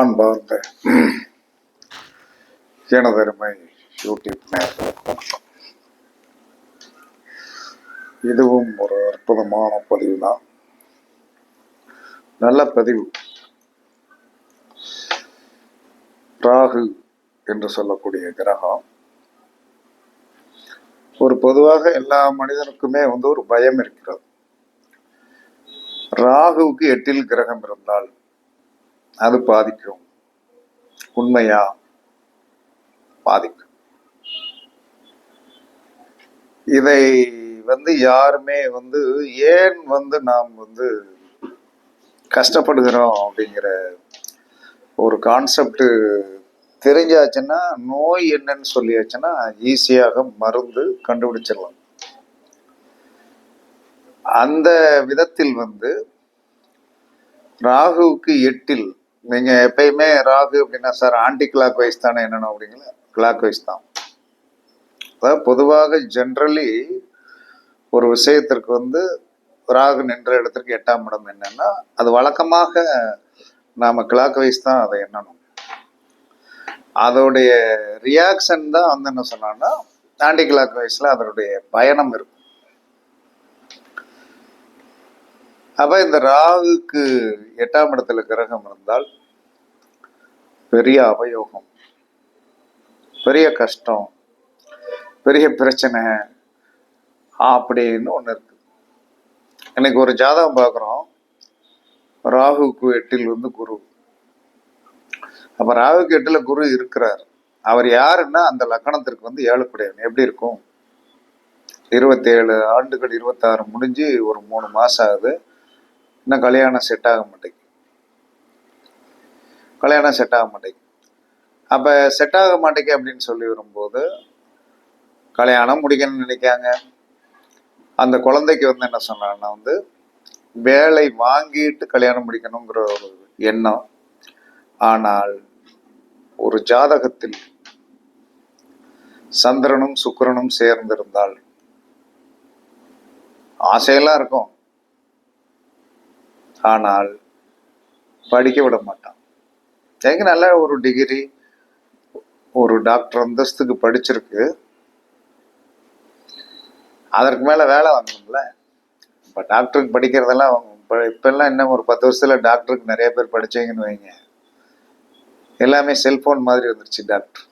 அன்பார்ந்த எனதருமை யூடியூப் இதுவும் ஒரு அற்புதமான பதிவு தான் நல்ல பதிவு. ராகு என்று சொல்லக்கூடிய கிரகம். ஒரு பொதுவாக எல்லா மனிதனுக்குமே வந்து ஒரு பயம் இருக்கிறது. ராகுவுக்கு எட்டில் கிரகம் இருந்தால் அது பாதிக்கும். உண்மையா? பாதிக்கும். இதை வந்து யாருமே வந்து ஏன் வந்து நாம் வந்து கஷ்டப்படுகிறோம் அப்படிங்கிற ஒரு கான்செப்டு தெரிஞ்சாச்சுன்னா நோய் என்னன்னு சொல்லியாச்சுன்னா ஈஸியாக மருந்து கண்டுபிடிச்சிடலாம். அந்த விதத்தில் வந்து ராகுவுக்கு எட்டில் நீங்க எப்பயுமே ராகு அப்படின்னா சார் ஆன்டி கிளாக் வைஸ் தானே என்னென்ன அப்படிங்களா கிளாக் வைஸ் தான். அதாவது பொதுவாக ஜென்ரலி ஒரு விஷயத்திற்கு வந்து ராகு நின்ற இடத்திற்கு எட்டாம் இடம் என்னன்னா அது வழக்கமாக நாம கிளாக் வைஸ் தான் அதை எண்ணணும். அதோடைய ரியாக்ஷன் தான் வந்து என்ன சொன்னான்னா ஆன்டி கிளாக் வைஸ்ல அதனுடைய பயணம் இருக்கும். அப்ப இந்த ராகுக்கு எட்டாம் இடத்துல கிரகம் இருந்தால் பெரிய அபயோகம் பெரிய கஷ்டம் பெரிய பிரச்சனை அப்படின்னு ஒன்று இருக்கு. இன்னைக்கு ஒரு ஜாதகம் பார்க்குறோம். ராகுக்கு எட்டில் வந்து குரு. அப்போ ராகுக்கு எட்டில் குரு இருக்கிறார். அவர் யாருன்னா அந்த லக்கணத்திற்கு வந்து ஏழுக்குடையவன் எப்படி இருக்கும்? இருபத்தேழு ஆண்டுகள் இருபத்தாறு முடிஞ்சு ஒரு மூணு மாதம் ஆகுது. இன்னும் கல்யாணம் செட் ஆக மாட்டேங்குது. கல்யாணம் செட் ஆக மாட்டேங்குது. அப்போ செட் ஆக மாட்டேங்க அப்படின்னு சொல்லி வரும்போது கல்யாணம் முடிக்கணும்னு நினைக்காங்க. அந்த குழந்தைக்கு வந்து என்ன சொன்னாங்கன்னா வந்து வேலை வாங்கிட்டு கல்யாணம் முடிக்கணுங்கிற ஒரு எண்ணம். ஆனால் ஒரு ஜாதகத்தில் சந்திரனும் சுக்கரனும் சேர்ந்திருந்தால் ஆசையெல்லாம் இருக்கும். ஆனால் படிக்க விட மாட்டான். எனக்கு நல்ல ஒரு டிகிரி ஒரு டாக்டர் அந்தஸ்துக்கு படிச்சிருக்கு. அதற்கு மேலே வேலை வாங்கணும்ல. இப்போ டாக்டருக்கு படிக்கிறதெல்லாம் இப்போ இப்பெல்லாம் இன்னும் ஒரு பத்து வருஷத்தில் டாக்டருக்கு நிறைய பேர் படிச்சீங்கன்னு வைங்க. எல்லாமே செல்ஃபோன் மாதிரி வந்துருச்சு டாக்டர்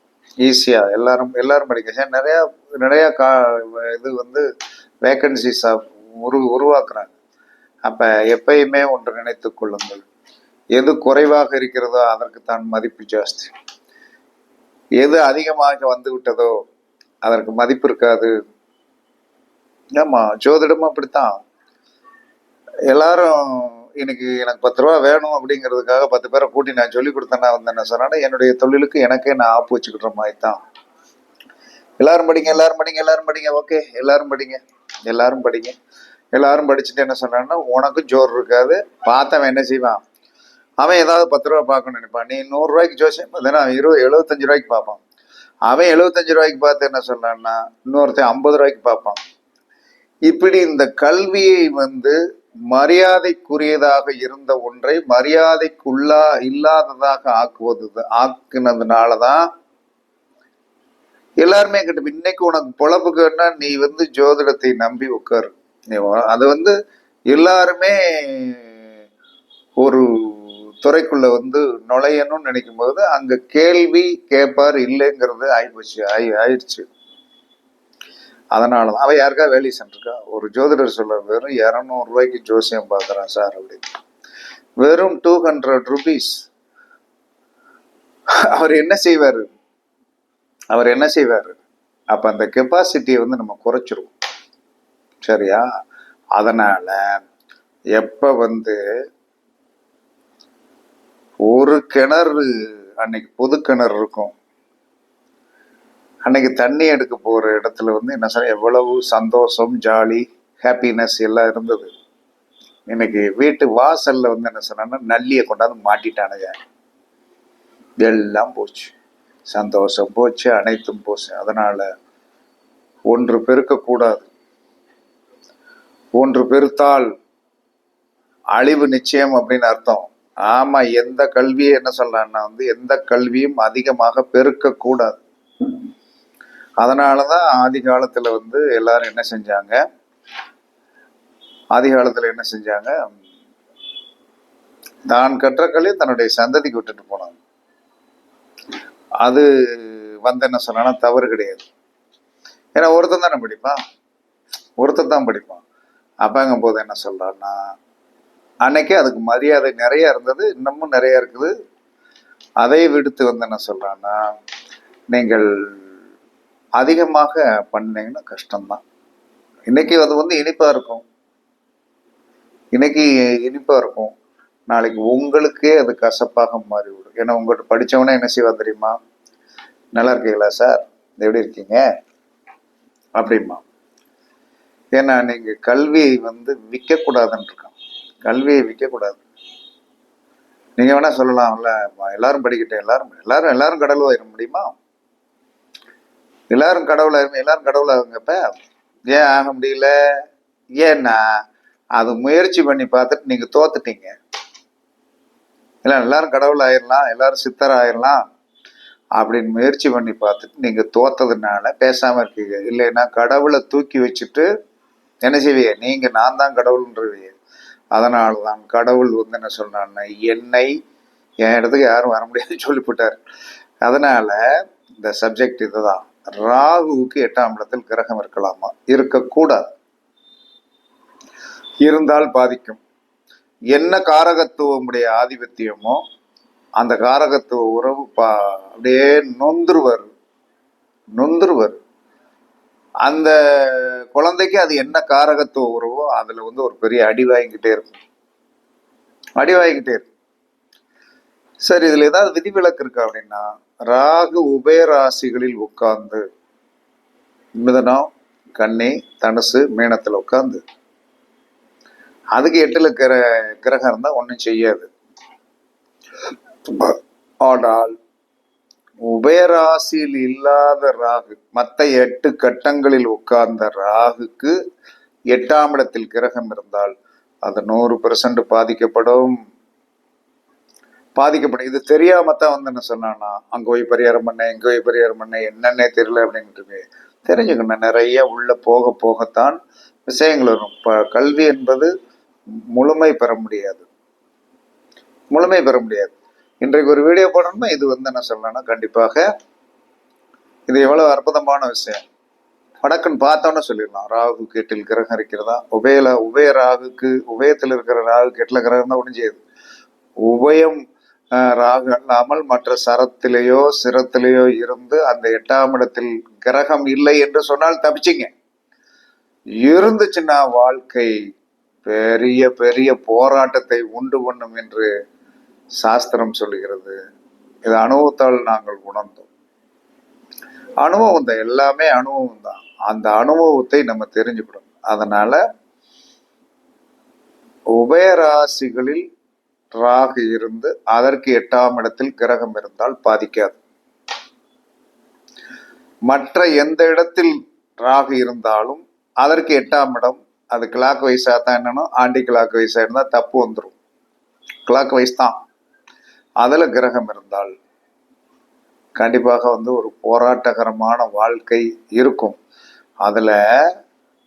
ஈஸியாக எல்லாரும் எல்லாரும் படிக்க நிறையா நிறையா கா இது வந்து வேக்கன்சிஸாக உரு உருவாக்குறாங்க. அப்ப எப்பயுமே ஒன்று நினைத்து கொள்ளுங்கள். எது குறைவாக இருக்கிறதோ அதற்கு தான் மதிப்பு ஜாஸ்தி. எது அதிகமாக வந்து விட்டதோ அதற்கு மதிப்பு இருக்காது. ஆமா ஜோதிடமும் அப்படித்தான். எல்லாரும் இன்னைக்கு எனக்கு பத்து ரூபா வேணும் அப்படிங்கிறதுக்காக பத்து பேரை கூட்டி நான் சொல்லி கொடுத்தேன்னா வந்து என்ன சொன்னா என்னுடைய தொழிலுக்கு எனக்கே நான் ஆப்பு வச்சுக்கிற மாதிரி தான். எல்லாரும் படிங்க எல்லாரும் படிங்க எல்லாரும் படிங்க ஓகே? எல்லாரும் படிங்க எல்லாரும் படிங்க. எல்லாரும் படிச்சுட்டு என்ன சொன்னான்னா உனக்கும் ஜோர் இருக்காது பார்த்தவன் என்ன செய்வான்? அவன் ஏதாவது பத்து ரூபா பார்க்கணும்னு நினைப்பான். நீ நூறுரூவாய்க்கு ஜோசியம் பார்த்தீங்கன்னா அவன் இருபது எழுபத்தஞ்சு ரூபாய்க்கு பார்ப்பான். அவன் எழுபத்தஞ்சு ரூபாய்க்கு பார்த்து என்ன சொன்னான்னா இன்னொருத்தன் ஐம்பது ரூபாய்க்கு பார்ப்பான். இப்படி இந்த கல்வியை வந்து மரியாதைக்குரியதாக இருந்த ஒன்றை மரியாதைக்குள்ளா இல்லாததாக ஆக்குவது ஆக்குனதுனால தான் எல்லாருமே கிட்ட இன்னைக்கு உனக்கு பொழப்புக்குன்னா நீ வந்து ஜோதிடத்தை நம்பி உட்காரு. அது வந்து எல்லாருமே ஒரு துறைக்குள்ள வந்து நுழையணும்னு நினைக்கும் போது அங்க கேள்வி கேட்பார் இல்லைங்கிறது ஆயிப்போச்சு ஆயி ஆயிடுச்சு. அதனால தான் அவன் யாருக்கா? வேலை சென்றிருக்கா ஒரு ஜோதிடர் சொல்ல வெறும் இரநூறு ரூபாய்க்கு ஜோசியம் பார்க்குறான் சார் அப்படின்னு. வெறும் டூ ஹண்ட்ரட் ருபீஸ் அவர் என்ன செய்வார்? அவர் என்ன செய்வார்? அப்போ அந்த கெப்பாசிட்டியை வந்து நம்ம குறைச்சிருவோம். சரியா? அதனால எப்போ வந்து ஒரு கிணறு அன்னைக்கு பொது கிணறு இருக்கும். அன்னைக்கு தண்ணி எடுக்க போகிற இடத்துல வந்து என்ன சொல்ற எவ்வளவு சந்தோஷம் ஜாலி ஹாப்பினஸ் எல்லாம் இருந்தது. இன்னைக்கு வீட்டு வாசல்ல வந்து என்ன சொன்னா நல்லியை கொண்டாந்து மாட்டிட்டானுங்க. எல்லாம் போச்சு. சந்தோஷம் போச்சு அனைத்தும் போச்சு. அதனால ஒன்று பெருக்கக்கூடாது. ஒன்று பெருத்தால் அழிவு நிச்சயம் அப்படின்னு அர்த்தம். ஆமா எந்த கல்வியை என்ன சொல்றான்னா வந்து எந்த கல்வியும் அதிகமாக பெருக்கக்கூடாது அதனாலதான் ஆதி காலத்துல வந்து எல்லாரும் என்ன செஞ்சாங்க? ஆதி காலத்துல என்ன செஞ்சாங்க? தான் கற்ற கல்வியை தன்னுடைய சந்ததிக்கு விட்டுட்டு போனாங்க. அது வந்து என்ன சொன்னா தவறு கிடையாது. ஏன்னா ஒருத்தன் தானே படிப்பான். ஒருத்தன் தான் படிப்பான். அப்பங்கும் போது என்ன சொல்கிறான்னா அன்னைக்கு அதுக்கு மரியாதை நிறையா இருந்தது இன்னமும் நிறையா இருக்குது. அதை விடுத்து வந்து என்ன சொல்கிறான்னா நீங்கள் அதிகமாக பண்ணீங்கன்னா கஷ்டம்தான். இன்னைக்கு அது வந்து இனிப்பாக இருக்கும். இன்னைக்கு இனிப்பாக இருக்கும். நாளைக்கு உங்களுக்கே அது கசப்பாக மாறிவிடும். ஏன்னா உங்கள்கிட்ட படிச்சவனே என்ன செய்வா தெரியுமா? நல்லா இருக்கீங்களா சார்? எப்படி இருக்கீங்க? அப்படிமா ஏன்னா நீங்கள் கல்வியை வந்து விற்கக்கூடாதுன்னு இருக்கான் கல்வியை விற்கக்கூடாது. நீங்கள் வேணால் சொல்லலாம்ல எல்லாரும் படிக்கட்டும் எல்லாரும் எல்லாரும் எல்லாரும் கடவுள் ஆயிட முடியுமா? எல்லாரும் கடவுள் ஆயிரும் எல்லாரும் கடவுள் ஆகுங்கப்ப ஏன் ஆக முடியல? ஏன்னா அது முயற்சி பண்ணி பார்த்துட்டு நீங்கள் தோத்துட்டீங்க. இல்லை எல்லாரும் கடவுள் ஆயிடலாம் எல்லாரும் சித்தர் ஆயிடலாம் அப்படின்னு முயற்சி பண்ணி பார்த்துட்டு நீங்கள் தோத்ததுனால பேசாமல் இருக்கீங்க. இல்லைன்னா கடவுளை தூக்கி வச்சுட்டு என்ன செய்வீங்க? நீங்க நான் தான் கடவுள்ன்றவீங்க அதனால தான் கடவுள் வந்து என்ன சொல்றான்னு என்னை என் இடத்துக்கு யாரும் வர முடியாதுன்னு சொல்லிவிட்டார் அதனால இந்த சப்ஜெக்ட் இதுதான். ராகுவுக்கு எட்டாம் இடத்தில் கிரகம் இருக்கலாமா? இருக்கக்கூடாது. இருந்தால் பாதிக்கும். என்ன காரகத்துவமுடைய ஆதிபத்தியமோ அந்த காரகத்துவ உறவு பா அப்படியே நொந்துருவர். நொந்துருவர். அந்த குழந்தைக்கு அது என்ன காரகத்துவ உறவோ அதுல வந்து ஒரு பெரிய அடி வாங்கிக்கிட்டே இருக்கும். அடி வாங்கிக்கிட்டே இருக்கும். சரி இதுல ஏதாவது விதிவிலக்கு இருக்கு அப்படின்னா ராகு உபயராசிகளில் உட்கார்ந்து மிதனம் கண்ணி தனுசு மீனத்துல உட்காந்து அதுக்கு எட்டுல கிர கிரகம் இருந்தா ஒன்றும் செய்யாது. ஆனால் உபயராசியில் இல்லாத ராகு மற்ற எட்டு கட்டங்களில் உட்கார்ந்த ராகுக்கு எட்டாம் இடத்தில் கிரகம் இருந்தால் அது நூறு பெர்சன்ட் பாதிக்கப்படும். பாதிக்கப்படும். இது தெரியாம தான் வந்து என்ன சொன்னான்னா அங்கே போய் பரிகாரம் பண்ண இங்கே போய் பரிகாரம் பண்ண என்னன்னே தெரியல அப்படின்ட்டு தெரிஞ்சுக்கணும். நிறைய உள்ள போக போகத்தான் விஷயங்கள் வரும். இப்போ கல்வி என்பது முழுமை பெற முடியாது. முழுமை பெற முடியாது. இன்றைக்கு ஒரு வீடியோ போடணும்னா இது வந்து என்ன சொல்லணும்னா கண்டிப்பாக இது எவ்வளவு அற்புதமான விஷயம். வடக்குன்னு பார்த்தோன்னு சொல்லிடலாம். ராகு கேட்டில் கிரகம் இருக்கிறதா? உபயல உபய ராகுக்கு உபயத்தில் இருக்கிற ராகு கேட்டில் கிரகம் தான் ஒன்றும் செய்யுது உபயம் ராகு அல்லாமல் மற்ற சரத்திலேயோ சிரத்திலேயோ இருந்து அந்த எட்டாம் இடத்தில் கிரகம் இல்லை என்று சொன்னால் தப்பிச்சிங்க. இருந்துச்சுன்னா வாழ்க்கை பெரிய பெரிய போராட்டத்தை உண்டு பண்ணும் என்று சாஸ்திரம் சொல்லுகிறது. இது அனுபவத்தால் நாங்கள் உணர்ந்தோம். அனுபவம் தான் எல்லாமே அனுபவம் தான். அந்த அனுபவத்தை நம்ம தெரிஞ்சுக்கணும். அதனால உபயராசிகளில் ராகு இருந்து அதற்கு எட்டாம் இடத்தில் கிரகம் இருந்தால் பாதிக்காது. மற்ற எந்த இடத்தில் ராகு இருந்தாலும் அதற்கு எட்டாம் இடம் அது கிளாக் வைஸாக தான் என்னன்னா ஆண்டி கிளாக் வைஸாக இருந்தால் தப்பு வந்துடும் கிளாக் வைஸ் தான். அதில் கிரகம் இருந்தால் கண்டிப்பாக வந்து ஒரு போராட்டகரமான வாழ்க்கை இருக்கும். அதில்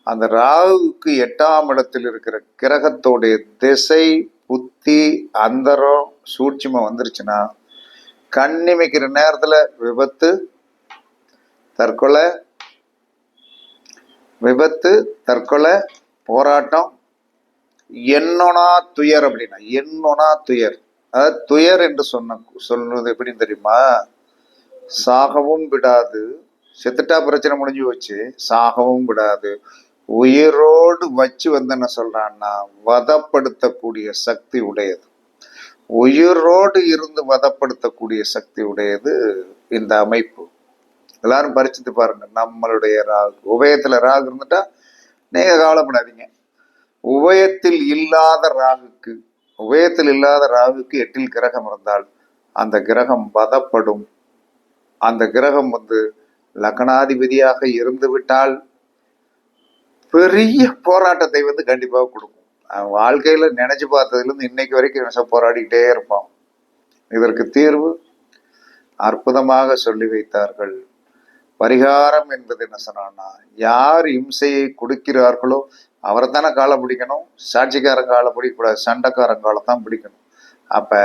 அந்த ராகுவுக்கு எட்டாம் இடத்தில் இருக்கிற கிரகத்தோடைய திசை புத்தி அந்தரம் சூட்சுமம் வந்துருச்சுன்னா கண்ணிமைக்கிற நேரத்தில் விபத்து தற்கொலை விபத்து தற்கொலை போராட்டம் என்னொனா துயர் அப்படின்னா என்னொனா துயர். அதாவது துயர் என்று சொன்ன சொல்றது எப்படின்னு தெரியுமா? சாகவும் விடாது. செத்துட்டா பிரச்சனை முடிஞ்சு வச்சு சாகவும் விடாது. உயிரோடு வச்சு வந்து என்ன சொல்றான்னா வதப்படுத்தக்கூடிய சக்தி உடையது. உயிரோடு இருந்து வதப்படுத்தக்கூடிய சக்தி உடையது இந்த அமைப்பு. எல்லாரும் பரிச்சுட்டு பாருங்க. நம்மளுடைய ராகு. உபயத்துல ராகு இருந்துட்டா நீங்க கவலைப்படாதீங்க. உபயத்தில் இல்லாத ராகுக்கு உபயத்தில் இல்லாத ராகுக்கு எட்டில் கிரகம் இருந்தால் அந்த கிரகம் வதப்படும். அந்த கிரகம் வந்து லக்னாதிபதியாக இருந்து விட்டால் பெரிய போராட்டத்தை வந்து கண்டிப்பாக கொடுக்கும். வாழ்க்கையில் வாழ்க்கையில நினைச்சு பார்த்ததுல இருந்து இன்னைக்கு வரைக்கும் இவன் போராடிக்கிட்டே இருப்பான். இதற்கு தீர்வு அற்புதமாக சொல்லி வைத்தார்கள். பரிகாரம் என்பது என்ன சொன்னான்னா யார் இம்சையை கொடுக்கிறார்களோ அவரை தானே காலை பிடிக்கணும்? சாட்சிக்காரன் காலை பிடிக்கக்கூடாது சண்டைக்காரன் காலை தான் பிடிக்கணும். அப்போ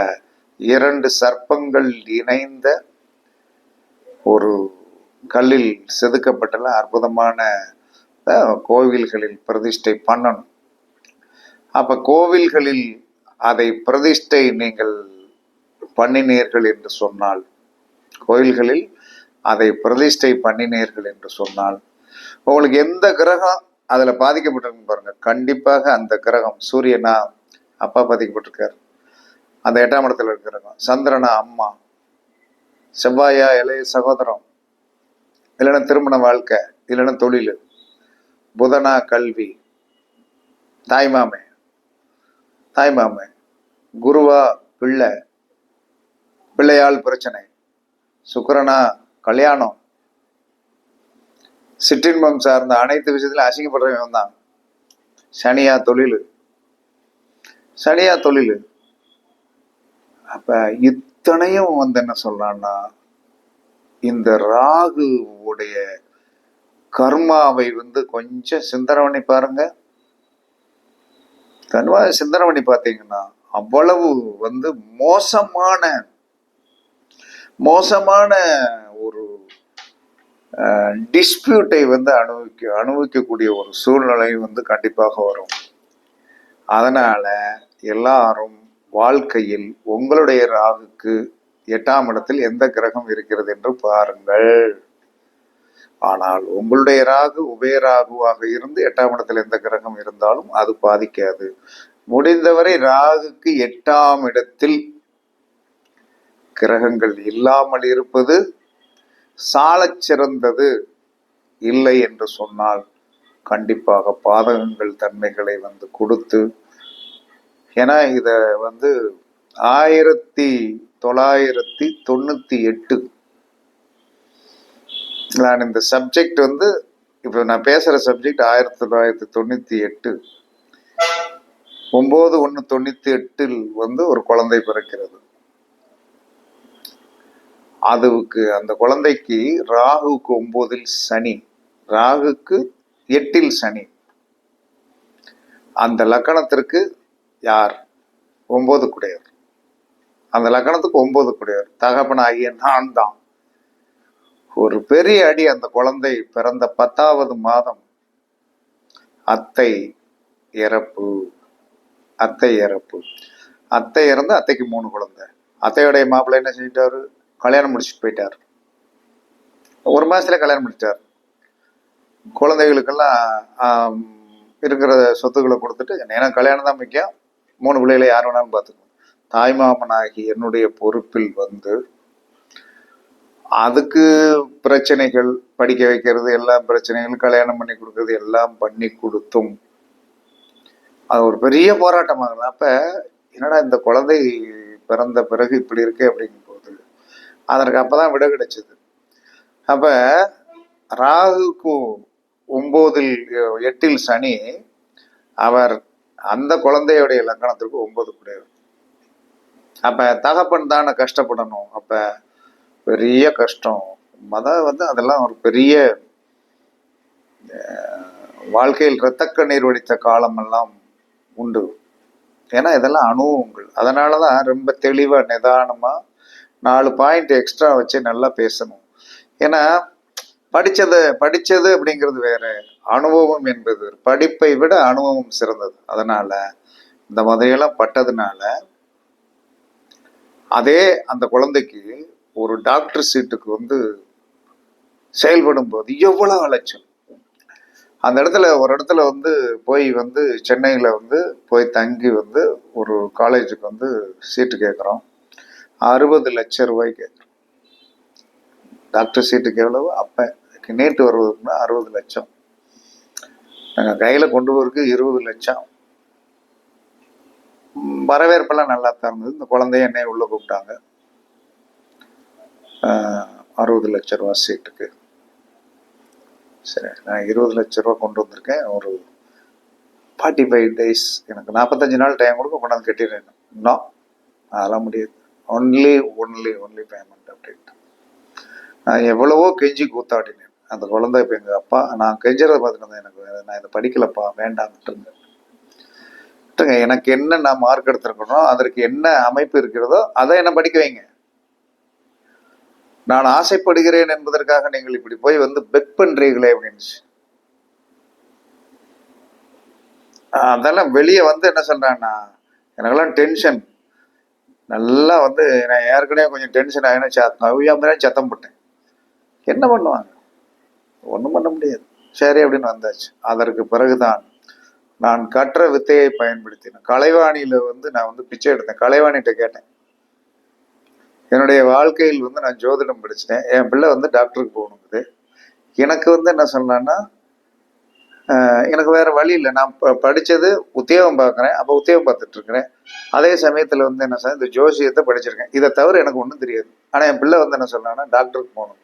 இரண்டு சர்ப்பங்கள் இணைந்த ஒரு கல்லில் செதுக்கப்பட்டுள்ள அற்புதமான கோவில்களில் பிரதிஷ்டை பண்ணணும். அப்போ கோவில்களில் அதை பிரதிஷ்டை நீங்கள் பண்ணினீர்கள் என்று சொன்னால் கோயில்களில் அதை பிரதிஷ்டை பண்ணினீர்கள் என்று சொன்னால் உங்களுக்கு எந்த கிரகம் அதில் பாதிக்கப்பட்டிருக்கு பாருங்க. கண்டிப்பாக அந்த கிரகம் சூரியனா அப்பா பாதிக்கப்பட்டிருக்காரு. அந்த எட்டாம் இடத்துல இருக்கிறவங்க. சந்திரனா அம்மா. செவ்வாயா இளைய சகோதரம். இல்லைன்னா திருமண வாழ்க்கை இல்லைன்னா தொழில். புதனா கல்வி. தாய்மாமே தாய்மாமே குருவா பிள்ளை. பிள்ளையால் பிரச்சனை. சுக்கிரனா கல்யாணம். சிற்றின்பம் சார்ந்த அனைத்து விஷயத்திலும் அசிங்கப்படுறவன் தான் சனியா தொழில். சனியா தொழில். அப்ப இத்தனையும் வந்து என்ன சொல்றான்னா இந்த ராகு உடைய கர்மாவை வந்து கொஞ்சம் சிந்தனை பண்ணி பாருங்க. தன்வா சிந்தனை பண்ணி பார்த்தீங்கன்னா அவ்வளவு வந்து மோசமான மோசமான டிஸ்பியூட்டை வந்து அனுபவிக்க அனுபவிக்கக்கூடிய ஒரு சூழ்நிலை வந்து கண்டிப்பாக வரும். அதனால் எல்லாரும் வாழ்க்கையில் உங்களுடைய ராகுக்கு எட்டாம் இடத்தில் எந்த கிரகம் இருக்கிறது என்று பாருங்கள். ஆனால் உங்களுடைய ராகு உபயராகுவாக இருந்து எட்டாம் இடத்தில் எந்த கிரகம் இருந்தாலும் அது பாதிக்காது. முடிந்தவரை ராகுக்கு எட்டாம் இடத்தில் கிரகங்கள் இல்லாமல் இருப்பது சாலச் சிறந்தது இல்லை என்று சொன்னால் கண்டிப்பாக பாதகங்கள் தன்மைகளை வந்து கொடுத்து ஏன்னா இதை வந்து ஆயிரத்தி தொள்ளாயிரத்தி தொண்ணூத்தி எட்டு. நான் இந்த சப்ஜெக்ட் வந்து இப்போ நான் பேசுகிற சப்ஜெக்ட் ஆயிரத்தி தொள்ளாயிரத்தி தொண்ணூத்தி எட்டு. ஒம்பது ஒன்று தொண்ணூத்தி எட்டில் வந்து ஒரு குழந்தை பிறக்கிறது. அதுவுக்கு அந்த குழந்தைக்கு ராகுக்கு ஒன்பதில் சனி ராகுக்கு எட்டில் சனி. அந்த லக்கணத்திற்கு யார்? ஒன்பது குடையர். அந்த லக்கணத்துக்கு ஒன்பது குடையர். தகப்பனாகிய நான் தான் ஒரு பெரிய அடி அந்த குழந்தை பிறந்த பத்தாவது மாதம். அத்தை இறப்பு. அத்தை இறப்பு. அத்தை இறந்து அத்தைக்கு மூணு குழந்தை. அத்தையுடைய மாப்பிள்ளை என்ன செஞ்சிட்டாரு கல்யாணம் முடிச்சுட்டு போயிட்டார். ஒரு மாதத்துல கல்யாணம் முடிச்சிட்டார். குழந்தைகளுக்கெல்லாம் இருக்கிற சொத்துக்களை கொடுத்துட்டு ஏன்னா கல்யாணம் தான் முக்கியம். மூணு பிள்ளைகளை யார் வேணாலும் பார்த்துக்கணும். தாய்மாமனாகி என்னுடைய பொறுப்பில் வந்து அதுக்கு பிரச்சனைகள் படிக்க வைக்கிறது எல்லாம் பிரச்சனைகள் கல்யாணம் பண்ணி கொடுக்கறது எல்லாம் பண்ணி கொடுத்தும். அது ஒரு பெரிய போராட்டமாகுது அப்போ என்னடா இந்த குழந்தை பிறந்த பிறகு இப்படி இருக்கு அப்படிங்கும் அதற்கு அதற்கு அப்பதான் விட கிடைச்சது. அப்ப ராகுக்கு ஒன்பதில் எட்டில் சனி அவர் அந்த குழந்தையுடைய லக்கணத்திற்கு ஒன்பது கூடியவர் அப்ப தகப்பன் தானே கஷ்டப்படணும். அப்ப பெரிய கஷ்டம். மத வந்து அதெல்லாம் ஒரு பெரிய வாழ்க்கையில் இரத்தக்கண்ணீர் வடித்த காலமெல்லாம் உண்டு. ஏன்னா இதெல்லாம் அனுபவங்கள் அதனால தான் ரொம்ப தெளிவாக நிதானமாக நாலு பாயிண்ட் எக்ஸ்ட்ரா வச்சு நல்லா பேசணும். ஏன்னா படித்தது படித்தது அப்படிங்கிறது வேற. அனுபவம் என்பது. படிப்பை விட அனுபவம் சிறந்தது. அதனால இந்த மாதிரியெல்லாம் பட்டதுனால அதே அந்த குழந்தைக்கு ஒரு டாக்டர் சீட்டுக்கு வந்து செயல்படும் போது எவ்வளோ அலைச்சல். அந்த இடத்துல ஒரு இடத்துல வந்து போய் வந்து சென்னையில் வந்து போய் தங்கி வந்து ஒரு காலேஜுக்கு வந்து சீட்டு கேட்குறோம் அறுபது லட்சம் ரூபாய்க்கு கேட்குறோம். டாக்டர் சீட்டுக்கு எவ்வளவு அப்போ நேற்று வருவதுக்குன்னா அறுபது லட்சம். நாங்கள் கையில் கொண்டு போகிறதுக்கு இருபது லட்சம். வரவேற்பெல்லாம் நல்லா தான் இருந்தது. இந்த குழந்தைய என்னைய உள்ளே கூப்பிட்டாங்க. அறுபது லட்ச ரூபா சீட்டுக்கு. சரி நான் இருபது லட்ச ரூபா கொண்டு வந்திருக்கேன். ஒரு ஃபார்ட்டி ஃபைவ் டேஸ் எனக்கு நாற்பத்தஞ்சு நாள் டைம் கொடுக்க கொண்டாந்து கட்டிடுறேன். இன்னும் அதெல்லாம் முடியாது. ஒன்லி ஒன்லி ஒன்லி பேமெண்ட் அப்படின்ட்டு நான் எவ்வளவோ கெஞ்சி கூத்தாடினேன். அந்த குழந்தை இப்போ எங்கள் அப்பா நான் கெஞ்சுறதை பார்த்துட்டு எனக்கு நான் இதை படிக்கலப்பா வேண்டாம் விட்டுருங்க. விட்டுருங்க எனக்கு என்ன நான் மார்க் எடுத்திருக்கணும் அதற்கு என்ன அமைப்பு இருக்கிறதோ அதை என்ன படிக்க வைங்க. நான் ஆசைப்படுகிறேன் என்பதற்காக நீங்கள் இப்படி போய் வந்து பெக் பண்றீங்களே அப்படின்னுச்சு. அதெல்லாம் வெளியே வந்து என்ன சொல்றேன்னா எனக்கெல்லாம் டென்ஷன் நல்லா வந்து நான் ஏற்கனவே கொஞ்சம் டென்ஷன் ஆகினா கவியாமலே சத்தம் போட்டேன். என்ன பண்ணுவாங்க? ஒன்றும் பண்ண முடியாது. சரி அப்படின்னு வந்தாச்சு. அதற்கு பிறகுதான் நான் கற்ற வித்தையை பயன்படுத்தினேன். கலைவாணியில் வந்து நான் வந்து பிச்சை எடுத்தேன். கலைவாணிகிட்ட கேட்டேன். என்னுடைய வாழ்க்கையில் வந்து நான் ஜோதிடம் படிச்சிட்டேன் என் பிள்ளை வந்து டாக்டருக்கு போகணுங்குது. எனக்கு வந்து என்ன சொன்னான்னா எனக்கு வேற வழி இல்லை. நான் ப- படித்தது உத்தியோகம் பார்க்குறேன். அப்போ உத்தியோகம் பார்த்துட்ருக்குறேன் அதே சமயத்தில் வந்து என்ன சார் இந்த ஜோசியத்தை படிச்சிருக்கேன். இதை தவிர எனக்கு ஒன்றும் தெரியாது. ஆனால் என் பிள்ளை வந்து என்ன சொன்னான்னா டாக்டருக்கு போகணும்.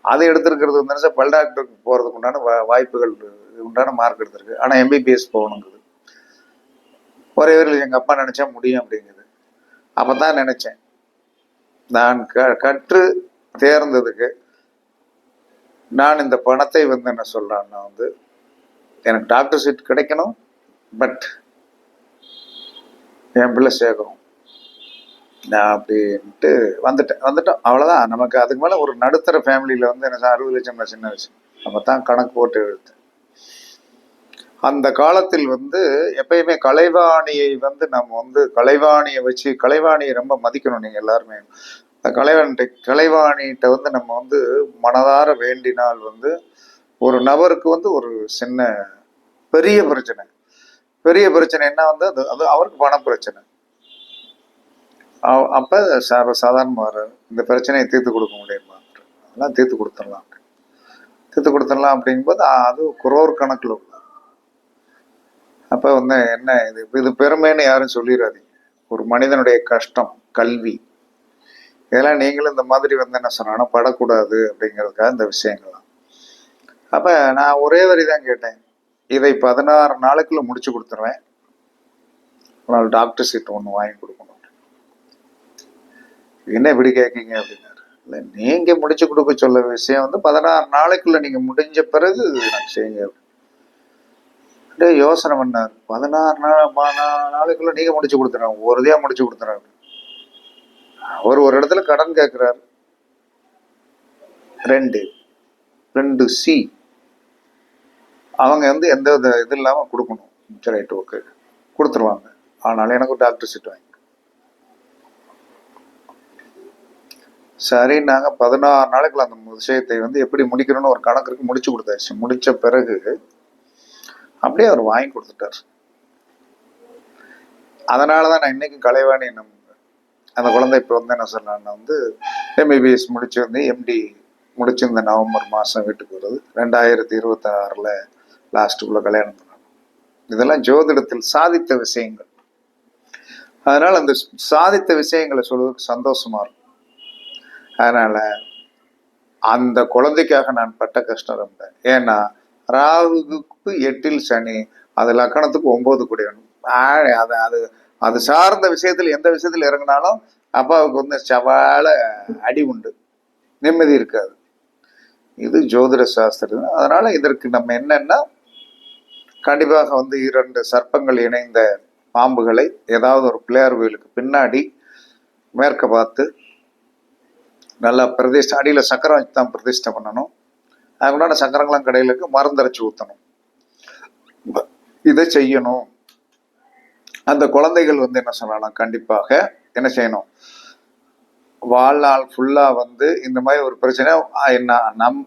அதை எடுத்திருக்கிறது வந்து என்ன சார் பல் டாக்டருக்கு போகிறதுக்கு உண்டான வாய்ப்புகள் உண்டான மார்க் எடுத்திருக்கு. ஆனால் எம்பிபிஎஸ் போகணுங்கிறது ஒரே ஒரு எங்கள் அப்பா நினச்சா முடியும் அப்படிங்குது. அப்போ தான் நினச்சேன். நான் க கற்று தேர்ந்ததுக்கு நான் இந்த பணத்தை வந்து என்ன சொல்றேன்னா வந்து எனக்கு டாக்டர் சீட் கிடைக்கணும் பட் என் பிள்ளை சேர்க்கணும் நான் அப்படின்ட்டு வந்துட்டேன். வந்துட்டோம். அவ்வளோதான் நமக்கு அதுக்கு மேலே ஒரு நடுத்தர ஃபேமிலியில் வந்து எனக்கு அறுபது லட்சம் சின்ன விஷயம் நம்ம தான் கணக்கு போட்டு எழுத்தேன் அந்த காலத்தில் வந்து எப்பயுமே கலைவாணியை வந்து நம்ம வந்து கலைவாணியை வச்சு கலைவாணியை ரொம்ப மதிக்கணும் நீங்கள் எல்லாருமே. அந்த கலைவாணிட்ட கலைவாணிகிட்ட வந்து நம்ம வந்து மனதார வேண்டினால் வந்து ஒரு நபருக்கு வந்து ஒரு சின்ன பெரிய பிரச்சனை. பெரிய பிரச்சனை என்ன வந்து அது அது அவருக்கு பண பிரச்சனை அவ- அப்ப சார் சாதாரணமாக இந்த பிரச்சனையை தீர்த்து கொடுக்க முடியுமா? அதெல்லாம் தீர்த்து கொடுத்துடலாம். தீர்த்து கொடுத்துடலாம் அப்படிங்கும்போது அது குரோர் கணக்கில் உள்ள அப்ப வந்து என்ன இது? இது பெருமைன்னு யாரும் சொல்லிடாதீங்க ஒரு மனிதனுடைய கஷ்டம் கல்வி. இதெல்லாம் நீங்களும் இந்த மாதிரி வந்து என்ன சொன்னாலும் படக்கூடாது அப்படிங்கிறதுக்காக இந்த விஷயங்கள்லாம். அப்போ நான் ஒரே வரி தான் கேட்டேன். இதை பதினாறு நாளுக்குள்ள முடிச்சு கொடுத்துருவேன். ஆனால் டாக்டர் சீட் ஒன்று வாங்கி கொடுக்கணும். என்ன இப்படி கேட்கீங்க அப்படின்னாரு. இல்லை நீங்கள் முடிச்சு கொடுக்க சொல்ல விஷயம் வந்து பதினாறு நாளைக்குள்ள நீங்கள் முடிஞ்ச பிறகு நான் செய்யுங்க அப்படியே யோசனை பண்ணார். பதினாறு நாள் பதினாறு நாளைக்குள்ள நீங்கள் முடிச்சு கொடுத்துறேன் ஒருதையாக முடிச்சு கொடுத்துறேன் அவர் ஒரு இடத்துல கடன் கேட்குறாரு ரெண்டு. ரெண்டு சி அவங்க வந்து எந்த வித இது இல்லாமல் கொடுக்கணும் சரி ரைட் கொடுத்துருவாங்க. ஆனால் எனக்கு டாக்டர் சீட் வாங்கி சரி நாங்கள் பதினாறு நாளைக்குள்ள அந்த விஷயத்தை வந்து எப்படி முடிக்கணும்னு ஒரு கணக்கு இருக்கு முடிச்சு கொடுத்தாச்சு. முடித்த பிறகு அப்படியே அவர் வாங்கி கொடுத்துட்டார். அதனால தான் நான் இன்னைக்கும் கலைவாணி நம்ம அந்த குழந்தை இப்போ வந்து என்ன சொன்னான்னா வந்து எம்பிபிஎஸ் முடிச்சு வந்து எம்டி முடிச்சு இந்த நவம்பர் மாதம் வீட்டுக்கு வருது ரெண்டாயிரத்தி இருபத்தாறில் லாஸ்ட்டுக்குள்ளே கல்யாணம் பண்ணணும். இதெல்லாம் ஜோதிடத்தில் சாதித்த விஷயங்கள். அதனால் அந்த சாதித்த விஷயங்களை சொல்வதற்கு சந்தோஷமாக இருக்கும். அதனால் அந்த குழந்தைக்காக நான் பட்ட கஷ்டம் ரொம்ப. ஏன்னா ராகுக்கு எட்டில் சனி அது லக்கணத்துக்கு ஒம்பது கூடியவன் ஆ- அது அது அது சார்ந்த விஷயத்தில் எந்த விஷயத்தில் இறங்கினாலும் அப்பாவுக்கு வந்து சவால அடி உண்டு. நிம்மதி இருக்காது. இது ஜோதிட சாஸ்திரம். அதனால இதற்கு நம்ம என்னன்னா கண்டிப்பாக வந்து இரண்டு சர்ப்பங்கள் இணைந்த பாம்புகளை ஏதாவது ஒரு பிள்ளையார் கோயிலுக்கு பின்னாடி மேற்க பார்த்து நல்லா பிரதிஷ்டை அடியில் சக்கரம் வச்சு தான் பிரதிஷ்டை பண்ணணும். அதுக்குண்டான சக்கரங்களாம் கடையிலுக்கு மருந்தரைச்சி மருந்தரைச்சு ஊற்றணும் இதை செய்யணும். அந்த குழந்தைகள் வந்து என்ன சொல்லலாம் கண்டிப்பாக என்ன செய்யணும்? வாழ்நாள் ஃபுல்லா வந்து இந்த மாதிரி ஒரு பிரச்சனை என்ன நம்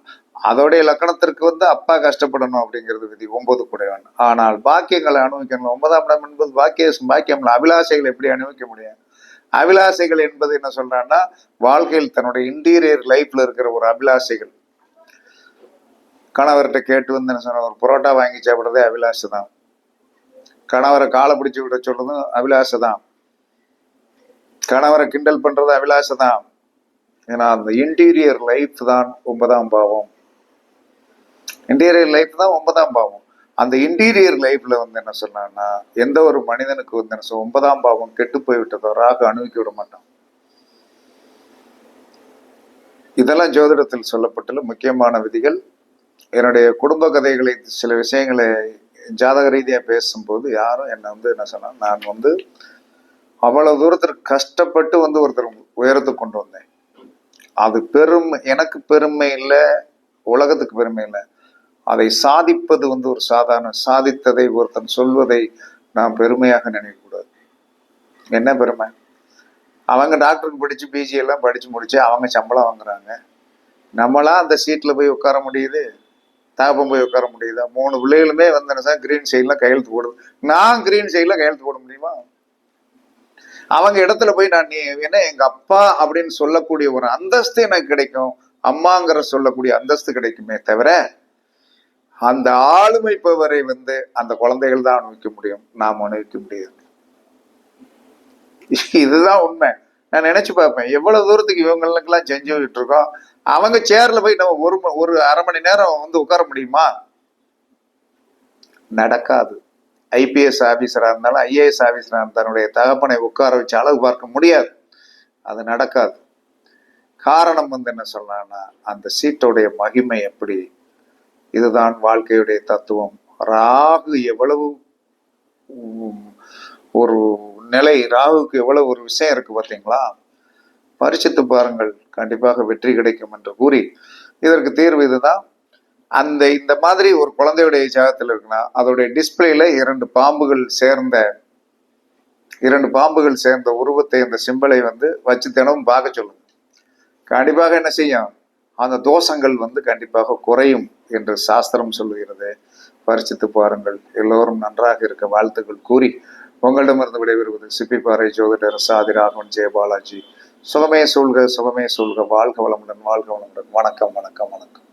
அதோடைய லக்கணத்திற்கு வந்து அப்பா கஷ்டப்படணும் அப்படிங்கிறது விதி. ஒன்பது குடைவன் ஆனால் பாக்கியங்களை அனுபவிக்கணும். ஒன்பதாம் இடம் என்பது பாக்கிய பாக்கியம் அபிலாஷைகளை எப்படி அனுபவிக்க முடியும்? அபிலாஷைகள் என்பது என்ன சொல்றான்னா வாழ்க்கையில் தன்னுடைய இன்டீரியர் லைஃப்ல இருக்கிற ஒரு அபிலாஷைகள். கணவர்கிட்ட கேட்டு வந்து என்ன சொன்ன ஒரு புரோட்டா வாங்கி சாப்பிட்றதே அபிலாஷை தான். கணவரை காலை பிடிச்சி விட சொல்றதும் அபிலாஷை தான். கணவரை கிண்டல் பண்றது அபிலாஷை தான் ஏன்னா அந்த இன்டீரியர் லைஃப் தான் ஒன்பதாம் பாவம். இன்டீரியர் லைஃப் தான் ஒன்பதாம் பாவம். அந்த இன்டீரியர் லைஃப்ல வந்து என்ன சொன்னான்னா எந்த ஒரு மனிதனுக்கு வந்து என்ன சொல்ல ஒன்பதாம் பாவம் கெட்டு போய்விட்டதோ ராக அணுவிக்க விட மாட்டான். இதெல்லாம் ஜோதிடத்தில் சொல்லப்பட்டுள்ள முக்கியமான விதிகள். என்னுடைய குடும்ப கதைகளை சில விஷயங்களை ஜாதக ரீதியாக பேசும்போது யாரும் என்னை வந்து என்ன சொன்னா நான் வந்து அவ்வளவு தூரத்திற்கு கஷ்டப்பட்டு வந்து ஒருத்தர் உயரத்துக்கு கொண்டு வந்தேன். அது பெரும் எனக்கு பெருமை இல்லை உலகத்துக்கு பெருமை இல்லை. அதை சாதிப்பது வந்து ஒரு சாதாரண சாதித்ததை ஒருத்தன் சொல்வதை நாம் பெருமையாக நினைக்கக்கூடாது. என்ன பெருமை? அவங்க டாக்டருக்கு படித்து பிஜி எல்லாம் படித்து முடிச்சு அவங்க சம்பளம் வாங்குறாங்க. நம்மளாம் அந்த சீட்டில் போய் உட்கார முடியுது? தாப்பம் போய் உட்கார முடியுதா? மூணு பிள்ளைகளுமே வந்து சார் கிரீன் சைட்ல கையெழுத்து போடுது. நான் கிரீன் சைடெலாம் கையெழுத்து போட முடியுமா? அவங்க இடத்துல போய் நான் நீ என்ன எங்க அப்பா அப்படின்னு சொல்லக்கூடிய ஒரு அந்தஸ்து எனக்கு கிடைக்கும். அம்மாங்கிற சொல்லக்கூடிய அந்தஸ்து கிடைக்குமே தவிர அந்த ஆளுமை பவரை வந்து அந்த குழந்தைகள் தான் அனுபவிக்க முடியும். நாம் அனுபவிக்க முடியாது. இதுதான் உண்மை. நான் நினைச்சு பார்ப்பேன். எவ்வளவு தூரத்துக்கு இவங்களுக்கெல்லாம் செஞ்சுக்கிட்டு இருக்கோம் அவங்க சேர்ல போய் நம்ம ஒரு ஒரு அரை மணி நேரம் வந்து உட்கார முடியுமா? நடக்காது. ஐபிஎஸ் ஆஃபீஸராக இருந்தாலும் ஐஏஎஸ் ஆஃபீஸராக தன்னுடைய தகப்பனை உட்கார வச்சு அழகு பார்க்க முடியாது. அது நடக்காது. காரணம் வந்து என்ன சொல்லலாம்னா அந்த சீட்டோடைய மகிமை எப்படி? இதுதான் வாழ்க்கையுடைய தத்துவம். ராகு எவ்வளவு ஒரு நிலை ராகுக்கு எவ்வளவு ஒரு விஷயம் இருக்கு பார்த்தீங்களா? பரிசித்து பாருங்கள். கண்டிப்பாக வெற்றி கிடைக்கும் என்று கூறி இதற்கு தீர்வு இதுதான். அந்த இந்த மாதிரி ஒரு குழந்தையுடைய ஜாகத்தில் இருக்குன்னா அதோடைய டிஸ்பிளேல இரண்டு பாம்புகள் சேர்ந்த இரண்டு பாம்புகள் சேர்ந்த உருவத்தை அந்த சிம்பலை வந்து வச்சு தினமும் பார்க்க சொல்லுங்க. கண்டிப்பாக என்ன செய்யும்? அந்த தோஷங்கள் வந்து கண்டிப்பாக குறையும் என்று சாஸ்திரம் சொல்லுகிறது. பரிசித்து பாருங்கள். எல்லோரும் நன்றாக இருக்க வாழ்த்துக்கள் கூறி உங்களிடமிருந்து விடைபெறுவது சிப்பிப்பாறை ஜோதிடர் சாதி ராகவன் ஜெயபாலாஜி சுகமே சூழ்க சுகமே சூழ்க. வாழ்க வளமுடன் வாழ்க வளமுடன். வணக்கம் வணக்கம் வணக்கம்.